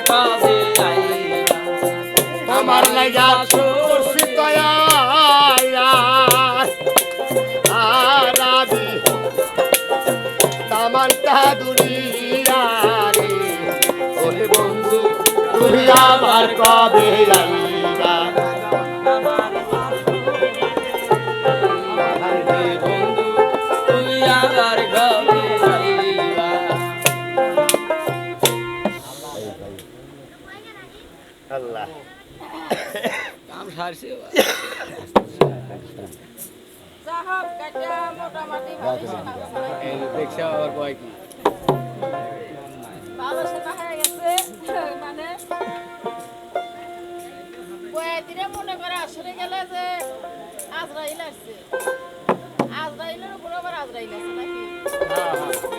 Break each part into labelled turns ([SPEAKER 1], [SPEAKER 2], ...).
[SPEAKER 1] কবে আইবা
[SPEAKER 2] আমার লাগা করছি তয়া আর আমি তামান্তা দুনিয়া রে। বন্ধু তুমি আমার কবে আইবা? আল্লাহ
[SPEAKER 1] কাম সারছে দেখছে আবার কয় কি?
[SPEAKER 3] ভালো হয়ে গেছে। মানে মনে করে আসলে গেলে যে আজরাইল আসছে। আজরাইলের উপর আবার আজরাইল আছে নাকি? হিন্দি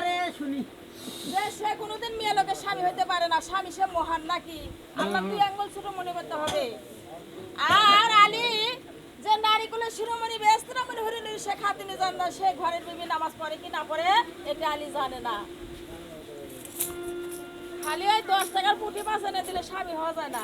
[SPEAKER 3] যে সে কোনোদিন মেয়ে লোকের স্বামী হইতে পারে না স্বামী সে মহান নাকি? আল্লাহ দুই আঙ্গুল ছোট মনে করতে হবে। আর আলী যে নারীকুলের শিরোমণি বেস্তরামণি হরিণী সে খাতিনি জান না সে ঘরের বিবি নামাজ পড়ে কি না পড়ে এটা আলী জানে না। খালি ওই দশ টাকার পুঁটি মাছ এনে দিলে স্বামী হওয়া যায় না।